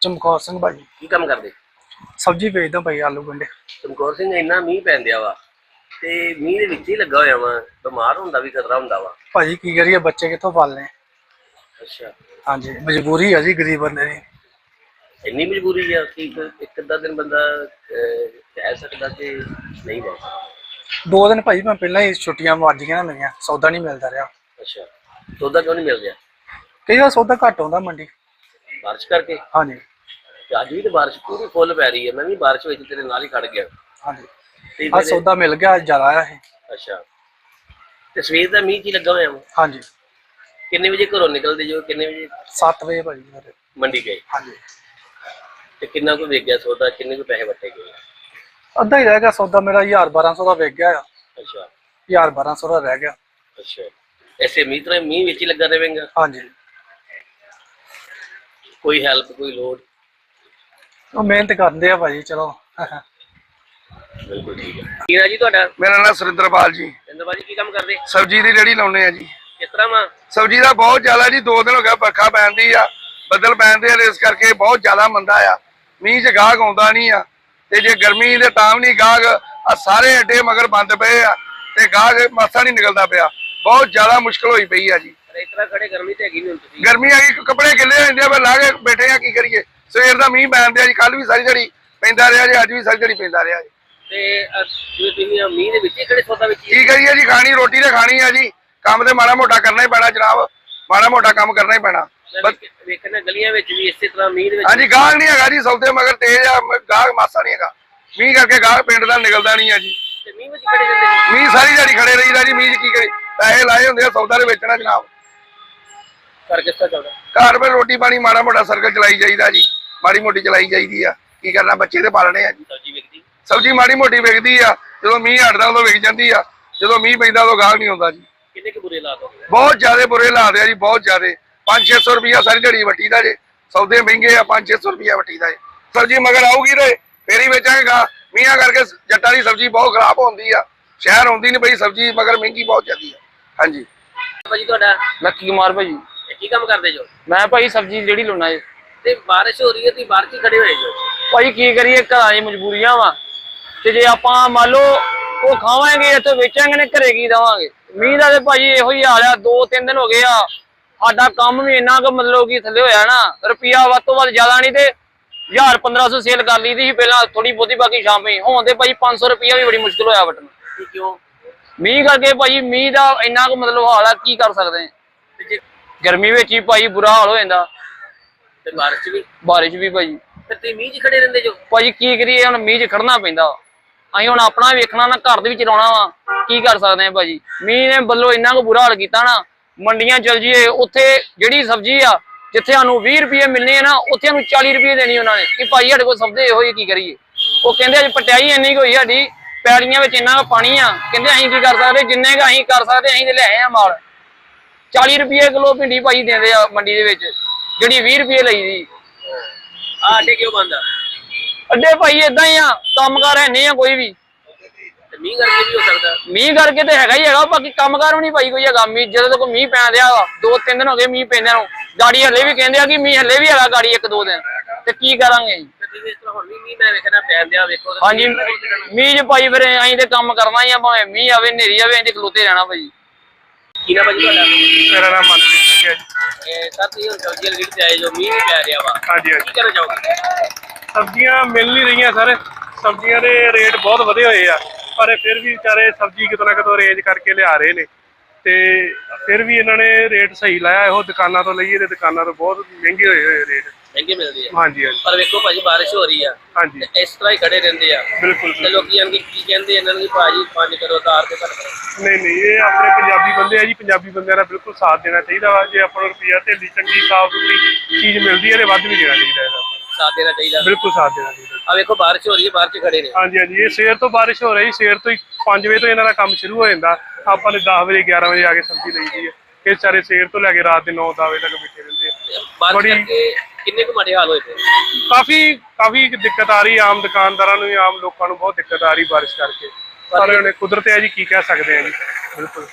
ਚਮਕੌਰ ਸਿੰਘ ਭਾਜੀ। ਕੀ ਕੰਮ ਕਰਦੇ? ਸਬਜ਼ੀ ਵੇਚਦਾ ਭਾਈ ਆਲੂ ਗੰਡੇ। ਚਮਕੌਰ ਸਿੰਘ ਇੰਨਾ ਮੀਂਹ ਪੈਂਦਿਆ ਵਾ ਤੇ ਮੀਂਹ ਦੇ ਵਿੱਚ ਹੀ ਲੱਗਾ ਹੋਇਆ ਵਾ ਬਿਮਾਰ ਹੁੰਦਾ ਵੀ ਖਤਰਾ ਹੁੰਦਾ ਵਾ। ਭਾਜੀ ਕੀ ਕਰੀਏ ਬੱਚੇ ਕਿੱਥੋਂ ਪਾਲਨੇ ਅੱਛਾ। ਹਾਂਜੀ ਮਜਬੂਰੀ ਹੈ ਜੀ ਗਰੀਬ ਬੰਦੇ ਦੀ। ਇੰਨੀ ਮਜਬੂਰੀ ਆ ਕਿ ਇੱਕ ਅੱਧਾ ਦਿਨ ਬੰਦਾ ਕਹਿ ਸਕਦਾ ਕਿ ਨਹੀਂ ਰਹਿ ਸਕਦਾ। ਦੋ ਦਿਨ ਭਾਜੀ ਮੈਂ ਪਹਿਲਾਂ ਹੀ ਛੁੱਟੀਆਂ ਵੱਜ ਗਈਆਂ ਨਾ ਮੇਰੀਆਂ ਸੌਦਾ ਨਹੀਂ ਮਿਲਦਾ ਰਿਹਾ। ਅੱਛਾ। ਸੌਦਾ ਕਿਉਂ ਨਹੀਂ ਮਿਲ ਰਿਹਾ? ਕਈ ਵਾਰ ਸੌਦਾ ਘੱਟ ਆਉਂਦਾ ਮੰਡੀ। ਬਾਰਿਸ਼ ਕਰਕੇ? ਹਾਂਜੀ। ਤੇ ਅੱਜ ਵੀ ਤੇ ਬਾਰਿਸ਼ ਪੂਰੀ ਫੁੱਲ ਪੈ ਰਹੀ ਹੈ। ਮੈਂ ਵੀ ਬਾਰਿਸ਼ ਵਿੱਚ ਤੇਰੇ ਨਾਲ ਹੀ ਖੜ ਗਿਆ। ਹਾਂਜੀ। ਤੇ ਮੇਰੇ- ਸੌਦਾ ਮਿਲ ਗਿਆ ਅੱਜ ਜ਼ਿਆਦਾ ਆਇਆ ਇਹ। ਅੱਛਾ। ਤੇ ਸਵੇਰ ਦਾ ਮੀਂਹ ਕੀ ਲੱਗਾ ਹੋਇਆ ਵਾ? ਹਾਂਜੀ। ਕਿੰਨੇ ਵਜੇ ਘਰੋਂ ਨਿਕਲਦੇ ਜੋ ਕਿੰਨੇ ਵਜੇ? 7 ਵਜੇ ਭਾਜੀ। ਮੰਡੀ ਗਏ? ਹਾਂਜੀ। ਤੇ ਕਿੰਨਾ ਕੁ ਵੇਚ ਗਿਆ ਸੌਦਾ? ਕਿੰਨੇ ਕੁ ਪੈਸੇ ਵੱਟੇ ਗਏ? ਅੱਧਾ ਹੀ ਰਹਿ ਗਿਆ ਸੌਦਾ ਮੇਰਾ 1000 1200 ਦਾ ਵਿਕ ਗਿਆ ਆ। ਅੱਛਾ। 1000 1200 ਦਾ ਰਹਿ ਗਿਆ। ਅੱਛਾ। ਐਸੇ ਮੀਂਹ ਤਰ੍ਹਾਂ ਮੀਂਹ ਵਿੱਚ ਹੀ ਲੱਗਾ ਰਹੇਗਾ? ਹਾਂਜੀ। ਕੋਈ ਹੈਲਪ ਕੋਈ ਲੋਡ ਉਹ ਮਿਹਨਤ ਕਰਦੇ ਆ ਭਾਜੀ ਚਲੋ। ਬਿਲਕੁਲ ਠੀਕ ਹੈ। ਕੀ ਨਾਂ ਜੀ ਤੁਹਾਡਾ? ਮੇਰਾ ਨਾਮ ਸੁਰਿੰਦਰਪਾਲ ਜੀ। ਜਿੰਦਰਬਾਜੀ ਕੀ ਕੰਮ ਕਰਦੇ? ਸਬਜ਼ੀ ਦੀ ਰੇੜੀ ਲਾਉਨੇ ਆ ਜੀ। ਕਿਸ ਤਰ੍ਹਾਂ ਵਾ? ਸਬਜ਼ੀ ਦਾ ਬਹੁਤ ਜ਼ਿਆਦਾ ਜੀ ਦੋ ਦਿਨ ਹੋ ਗਿਆ ਬਰਖਾ ਪੈਂਦੀ ਆ ਬੱਦਲ ਪੈਂਦੇ ਆ ਤੇ ਇਸ ਕਰਕੇ ਬਹੁਤ ਜ਼ਿਆਦਾ ਮੰਦਾ ਆ। ਮੀਂਹ 'ਚ ਗਾਹਕ ਆਉਂਦਾ ਨਹੀਂ ਆ ਤੇ ਜੇ ਗਰਮੀ ਦੇ ਤਾਂ ਵੀ ਨਹੀਂ ਗਾਹਕ ਆ ਸਾਰੇ ਅੱਡੇ ਮਗਰ ਬੰਦ ਪਏ ਆ ਤੇ ਗਾਹਕ ਮਾਸਾ ਨਹੀਂ ਨਿਕਲਦਾ ਪਿਆ। ਬਹੁਤ ਜ਼ਿਆਦਾ ਮੁਸ਼ਕਲ ਹੋਈ ਪਈ ਆ ਜੀ। ਇਸ ਤਰ੍ਹਾਂ ਖੜੇ ਗਰਮੀ ਤੇ ਹੈਗੀ ਨਹੀਂ ਹੁਣ ਤੁਸੀਂ। ਗਰਮੀ ਆ ਗਈ ਕੱਪੜੇ ਗਿੱਲੇ ਹੋ ਜਾਂਦੇ ਆ ਪਰ ਲਾ ਕੇ ਬੈਠੇ ਆ ਕੀ ਕਰੀਏ? ਸਵੇਰ ਦਾ ਮੀਂਹ ਪੈਂਦੇ ਆ ਜੀ ਕੱਲ ਵੀ ਸਾਰੀ ਜੜੀ ਪੈਂਦਾ ਰਿਹਾ ਜੀ ਅੱਜ ਵੀ ਸਾਰੀ ਜੜੀ ਪੈਂਦਾ ਰਿਹਾ ਜੀ। ਤੇ ਅਹ, ਜਿਵੇਂ ਤੁਸੀਂ ਆਹ ਮੀਂਹ ਦੇ ਵਿੱਚ ਹੀ ਖੜੇ ਸੌਦਾ ਵਿੱਚ ਹੀ ਕੀ ਕਰੀਏ ਜੀ ਖਾਣੀ ਰੋਟੀ ਤੇ ਖਾਣੀ ਆ ਜੀ। ਕੰਮ ਤੇ ਮਾੜਾ ਮੋਟਾ ਕਰਨਾ ਹੀ ਪੈਣਾ ਜਨਾਬ। ਮਾੜਾ ਮੋਟਾ ਕੰਮ ਕਰਨਾ ਹੀ ਪੈਣਾ। ਮੈਂ ਵੇਖ- ਵੇਖਣਾ ਗਲੀਆਂ ਵਿੱਚ ਵੀ ਇਸੇ ਤਰ੍ਹਾਂ ਮੀਂਹ ਦੇ ਵਿੱਚ। ਹਾਂਜੀ ਗਾਹਕ ਨਹੀਂ ਹੈਗਾ ਜੀ ਸੌਦੇ ਮਗਰ ਤੇਜ਼ ਆ ਮ- ਗਾਹਕ ਮਾਸਾ ਨਹੀਂ ਹੈਗਾ। ਮੀਂਹ ਕਰਕੇ ਗਾਹਕ ਪਿੰਡ ਦਾ ਨਿਕਲਦਾ ਨਹੀਂ ਆ ਜੀ। ਤੇ ਮੀਂਹ ਵਿੱਚ ਖੜੇ ਨੇ ਮੀਂਹ ਸਾਰੀ ਦਿਹਾੜੀ ਖੜੇ ਰਹੀਦਾ ਜੀ ਮੀਂਹ 'ਚ ਕੀ ਕਰੀ ਪੈਸੇ ਲਾਏ ਹੁੰਦੇ ਆ ਸੌਦਾ ਦੇ ਵੇਚਣਾ ਜਨਾਬ। ਘਰ ਕਿਸ ਤਰ੍ਹਾਂ ਚੱਲਦਾ? ਘਰ 'ਤੇ ਰੋਟੀ ਪਾਣੀ ਮਾੜਾ ਮੋਟਾ ਸਰਕਲ ਚਲਾਈ ਜਾਈਦਾ ਜੀ ਮਾੜੀ ਮੋਟੀ ਚਲਾਈ ਜਾਈਦੀ ਆ। ਕੀ ਕਰਨਾ ਬੱਚੇ ਤੇ ਪਾਲਣੇ ਆ ਜੀ। ਸਬਜ਼ੀ ਵਿਕਦੀ? ਸਬਜ਼ੀ ਮਾੜੀ ਮੋਟੀ ਵਿਕਦੀ ਆ ਜਦੋਂ ਮੀਂਹ ਹਟਦਾ ਉਦੋਂ ਵਿਕ ਜਾਂਦੀ ਆ ਜਦੋਂ ਮੀਂਹ ਪੈਂਦਾ ਉਦੋਂ ਗਾਹਕ ਨਹੀਂ ਹੁੰਦਾ ਜੀ। ਕਿੰਨੇ ਕੁ ਬੁਰੇ ਹਾਲਾਤ ਹੋ ਗਏ? ਬਹੁਤ ਜ਼ਿਆਦੇ ਬੁਰੇ ਹਾਲਾਤ ਆ ਜੀ ਬਹੁਤ ਜ਼ਿਆਦੇ। 5-600 ਰੁਪਿਆ ਸਾਰੀ ਦਿਹਾੜੀ ਵੱਟੀ ਦਾ ਜੇ ਸੌਦੇ ਮਹਿੰਗੇ ਆ 5-600 ਰੁਪਿਆ ਵੱਟੀ ਦਾ ਜੇ। ਸਬਜ਼ੀ ਮਗਰ ਆਊਗੀ ਤੇ ਫੇਰ ਹੀ ਵੇਚਾਂਗਾ ਮੀਂਹਾਂ ਕਰਕੇ ਜੱਟਾਂ ਦੀ ਸਬਜ਼ੀ ਬਹੁਤ ਖਰਾਬ ਹੁੰਦੀ ਆ। ਸ਼ਹਿਰ ਆਉਂਦੀ ਨਹੀਂ ਪਈ ਸਬਜ਼ੀ ਮਗਰ ਮਹਿੰਗੀ ਬਹੁਤ ਜ਼ਿਆਦੀ ਆ। ਹਾਂਜੀ। ਭਾਜੀ ਤੁਹਾਡਾ ਲੱਕੀ ਕੁਮਾਰ ਭਾਜੀ। ਕੀ ਕੰਮ ਕਰਦੇ ਜੋ? ਮੈਂ ਭਾਈ ਸਬਜ਼ੀ ਜਿਹੜੀ ਲਾਉਣਾ ਜੀ। ਤੇ ਬਾਰਿਸ਼ ਹੋ ਰਹੀ ਹੈ ਤੁਸੀਂ ਬਾਹਰ ਕੀ ਖੜੇ ਹੋਏ ਜੋ? ਭਾਈ ਕੀ ਕਰੀਏ ਘਰਾਂ ਦੀ ਮਜਬੂਰੀਆਂ ਵਾ। ਤੇ ਜੇ ਆਪਾਂ ਮੰਨ ਲਓ ਉਹ ਖਾਵਾਂਗੇ ਇੱਥੇ ਵੇਚਾਂਗੇ ਨੇ ਘਰੇ ਕੀ ਦਵਾਂਗੇ? ਮੀਂਹ ਦਾ ਤੇ ਭਾਈ ਇਹੋ ਹੀ ਹਾਲ ਆ ਦੋ ਤਿੰਨ ਦਿਨ ਹੋ ਗਏ ਆ। ਸਾਡਾ ਕੰਮ ਵੀ ਇੰਨਾ ਕੁ ਮਤਲਬ ਕਿ ਥੱਲੇ ਹੋਇਆ ਨਾ ਰੁਪਿਆ ਵੱਧ ਤੋਂ ਵੱਧ ਜ਼ਿਆਦਾ ਨਹੀਂ ਤੇ 1000 1500 ਸੇਲ ਕਰ ਲਈਦੀ ਸੀ ਪਹਿਲਾਂ ਥੋੜੀ ਬਹੁਤੀ ਬਾਕੀ ਸ਼ਾਮੇ। ਹੁਣ ਤੇ ਭਾਈ 500 ਰੁਪਿਆ ਵੀ ਬੜੀ ਮੁਸ਼ਕਲ ਹੋਇਆ ਵਟਣ ਕਿਉਂ? ਮੀਂਹ ਕਰਕੇ ਭਾਈ ਮੀਂਹ ਦਾ ਇੰਨਾ ਕੁ ਮਤਲਬ ਹਾਲ ਆ ਕੀ ਕਰ ਸਕਦੇ? ਆ ਗਰਮੀ ਵਿੱਚ ਹੀ ਭਾਈ ਬੁਰਾ ਹਾਲ ਹੋ ਜਾਂਦਾ। ਤੇ ਬਾਰਿਸ਼ 'ਚ ਵੀ? ਬਾਰਿਸ਼ ਵੀ ਭਾਈ। ਤੇ ਤੁਸੀਂ ਮੀਂਹ 'ਚ ਖੜੇ ਰਹਿੰਦੇ ਜੋ? ਭਾਜੀ ਕੀ ਕਰੀਏ ਹੁਣ ਮੀਂਹ 'ਚ ਖੜਨਾ ਪੈਂਦਾ। ਅਸੀਂ ਹੁਣ ਆਪਣਾ ਵੇਖਣਾ ਨਾ ਘਰ ਦੇ ਵਿੱਚ ਰਹਿਣਾ ਵਾ। ਕੀ ਕਰ ਸਕਦੇ ਆ ਭਾਜੀ? ਮੀਂਹ ਨੇ ਬੱਲੋ ਇੰਨਾ ਕੁ ਬੁਰਾ ਹਾਲ ਕੀਤਾ ਨਾ ਮੰਡੀਆਂ ਚਲ ਜੀਏ ਉੱਥੇ ਜਿਹੜੀ ਸਬਜ਼ੀ ਆ ਜਿੱਥੇ ਸਾਨੂੰ 20 ਰੁਪਏ ਮਿਲਨੇ ਆ ਨਾ ਉੱਥੇ ਸਾਨੂੰ 40 ਰੁਪਏ ਦੇਣੀ ਉਹਨਾਂ ਨੇ। ਕਿ ਭਾਈ ਸਾਡੇ ਕੋਲ ਸਬਜ਼ੀ ਇਹੋ ਹੀ ਕੀ ਕਰੀਏ? ਉਹ ਕਹਿੰਦੇ ਅੱਜ ਪਟਿਆਈ ਇੰਨੀ ਕੁ ਹੋਈ ਸਾਡੀ ਪੈੜੀਆਂ ਵਿੱਚ ਇੰਨਾ ਪਾਣੀ ਆ। ਕਹਿੰਦੇ ਅਸੀਂ ਕੀ ਕਰ ਸਕਦੇ ਜਿੰਨੇ ਕੁ ਅਸੀਂ ਕਰ ਸਕਦੇ ਅਸੀਂ ਤੇ ਲੈ ਆਏ ਆ ਮਾਲ। 40 ਰੁਪਏ ਕਿਲੋ ਭਿੰਡੀ ਭਾਈ ਦਿੰਦੇ ਆ ਮੰਡੀ ਦੇ ਵਿੱਚ ਜਿਹੜੀ 20 ਰੁਪਏ ਲਈ ਦੀ ਆਹ ਅੱਡੇ ਕਿਉਂ ਬੰਦ ਆ? ਅੱਡੇ ਭਾਈ ਇਦਾਂ ਹੀ ਆ ਕੰਮਕਾਰ ਹੈ ਨਹੀਂ ਆ ਕੋਈ ਵੀ। ਤੇ ਮੀਂਹ ਕਰਕੇ ਵੀ ਹੋ ਸਕਦਾ। ਮੀਂਹ ਕਰਕੇ ਤੇ ਹੈਗਾ ਹੀ ਹੈਗਾ ਬਾਕੀ ਕੰਮਕਾਰ ਵੀ ਨਹੀਂ ਭਾਈ ਕੋਈ ਹੈਗਾ। ਮੀਂਹ ਜਦੋਂ ਤੱਕ ਮੀਂਹ ਪੈਣ ਦਿਆ ਵਾ ਦੋ ਤਿੰਨ ਦਿਨ ਹੋ ਗਏ ਮੀਂਹ ਪੈਂਦਿਆਂ ਨੂੰ। ਗਾੜੀ ਹੱਲੇ ਵੀ ਕਹਿੰਦੇ ਆ ਕਿ ਮੀਂਹ ਹੱਲੇ ਵੀ ਹੈਗਾ ਗਾੜੀ ਇੱਕ ਦੋ ਦਿਨ। ਤੇ ਕੀ ਕਰਾਂਗੇ ਜੀ? ਹਾਂਜੀ ਮੀਂਹ ਚ ਭਾਈ ਫਿਰ ਅਸੀਂ ਤੇ ਕੰਮ ਕਰਨਾ ਹੀ ਆ ਭਾਵੇਂ ਮੀਂਹ ਆਵੇ ਹਨੇਰੀ ਆਵੇ ਅਸੀਂ ਤੇ ਖਲੋਤੇ ਰਹਿਣਾ ਭਾਈ ਕੀ ਨਾ ਭਾਜੀ ਤੁਹਾਡਾ? ਮੇਰਾ ਨਾਮ ਮਨਪ੍ਰੀਤ ਸਿੰਘ ਹੈ ਜੀ। ਇਹ ਸਰ ਤੁਸੀਂ ਹੁਣ ਸਬਜ਼ੀ ਵਾਲੀ ਤੇ ਆਏ ਜੋ ਮੀਂਹ ਵੀ ਪੈ ਰਿਹਾ ਵਾ ਹਾਂਜੀ ਕੀ ਕਰਨਾ ਚਾਹੋਗੇ? ਸਬਜ਼ੀਆਂ ਮਿਲ ਨਹੀਂ ਰਹੀਆਂ ਸਰ। ਸਬਜ਼ੀਆਂ ਦੇ ਰੇਟ ਬਹੁਤ ਵਧੇ ਹੋਏ ਆ ਪਰ ਇਹ ਫਿਰ ਵੀ ਵਿਚਾਰੇ ਸਬਜ਼ੀ ਕਿਤੋਂ ਨਾ ਕਿਤੋਂ ਅਰੇਂਜ ਕਰਕੇ ਲਿਆ ਰਹੇ ਨੇ। ਤੇ ਫਿਰ ਵੀ ਇਹਨਾਂ ਨੇ ਰੇਟ ਸਹੀ ਲਾਇਆ ਇਹੋ ਦੁਕਾਨਾਂ ਤੋਂ ਲਈਏ ਤੇ ਦੁਕਾਨਾਂ ਤੋਂ ਬਹੁਤ ਮਹਿੰਗੇ ਹੋਏ ਹੋਏ ਰੇਟ। ਮਹਿੰਗੇ ਮਿਲਦੇ ਆ ਹਾਂਜੀ ਹਾਂਜੀ। ਪਰ ਵੇਖੋ ਭਾਜੀ ਬਾਰਿਸ਼ ਹੋ ਰਹੀ ਆ। ਹਾਂਜੀ। ਤੇ ਇਸ ਤਰ੍ਹਾਂ ਹੀ ਖੜੇ ਰਹਿੰਦੇ ਆ। ਬਿਲਕੁਲ ਤੇ ਲੋਕੀ ਇਹਨਾਂ ਕੀ ਕਹਿੰਦੇ ਇਹਨਾਂ ਨੂੰ ਕਿ ਭਾਜੀ ਪੰਜ ਕਰੋ ਤਾਰ ਤੇ ਘੱਟ ਕਰੋ। ਨਹੀਂ ਨਹੀਂ ਇਹ ਆਪਣੇ ਪੰਜਾਬੀ ਬੰਦੇ ਆ ਜੀ। ਪੰਜਾਬੀ ਬੰਦਿਆਂ ਦਾ ਬਿਲਕੁਲ ਸਾਥ ਦੇਣਾ ਚਾਹੀਦਾ ਵਾ। ਜੇ ਆਪਾਂ ਨੂੰ ਰੁਪਈਆ ਢੇਲੀ ਚੰਗੀ ਸਾਫ਼ ਸੁਥਰੀ ਚੀਜ਼ ਮਿਲਦੀ ਹੈ ਤੇ ਵੱਧ ਵੀ ਦੇਣਾ ਚਾਹੀਦਾ ਇਹਦਾ। ਸਾਥ ਦੇਣਾ ਚਾਹੀਦਾ। ਬਿਲਕੁਲ ਸਾਥ ਦੇਣਾ ਚਾਹੀਦਾ। ਆ ਵੇਖੋ ਬਾਰਿਸ਼ ਹੋ ਰਹੀ ਹੈ ਬਾਹਰ ਚ ਖੜੇ ਨੇ। ਹਾਂਜੀ ਹਾਂਜੀ। ਇਹ ਸਵੇਰ ਤੋਂ ਬਾਰਿਸ਼ ਹੋ ਰਹੀ। ਸਵੇਰ ਤੋਂ ਹੀ 5 ਵਜੇ ਤੋਂ ਇਹਨਾਂ ਦਾ ਕੰਮ ਸ਼ੁਰੂ ਹੋ ਜਾਂਦਾ। ਆਪਾਂ ਨੇ 10 ਵਜੇ 11 ਵਜੇ ਆ ਕੇ ਸਬਜ਼ੀ ਲਈਦੀ ਹੈ। ਇਹ ਸਾਰੇ ਸਵੇਰ ਤੋਂ ਲੈ ਕੇ ਰਾਤ ਦੇ 9 10 ਵਜੇ ਤੱਕ ਬੈਠੇ ਰਹਿੰਦੇ ਆ। ਬਾਰਿਸ਼ ਬੜੀ- ਕਰਕੇ ਕਿੰਨੇ ਕੁ ਮਾੜੇ ਹਾਲ ਹੋਏ ਪਏ? ਕਾਫੀ ਕਾਫੀ ਦਿੱਕਤ ਆ ਰਹੀ ਆਮ ਦੁਕਾਨਦਾਰਾਂ ਨੂੰ ਵੀ ਆਮ ਲੋਕਾਂ ਨੂੰ ਬਹੁਤ ਦਿੱਕਤ ਆ ਰਹੀ ਬਾਰਿਸ਼ ਕਰਕੇ। ਪਰ ਉਹਨੇ ਕੁਦਰਤ ਹੈ ਜੀ ਕੀ ਕਹਿ ਸਕਦੇ ਆ ਜੀ? ਬਿਲਕੁਲ।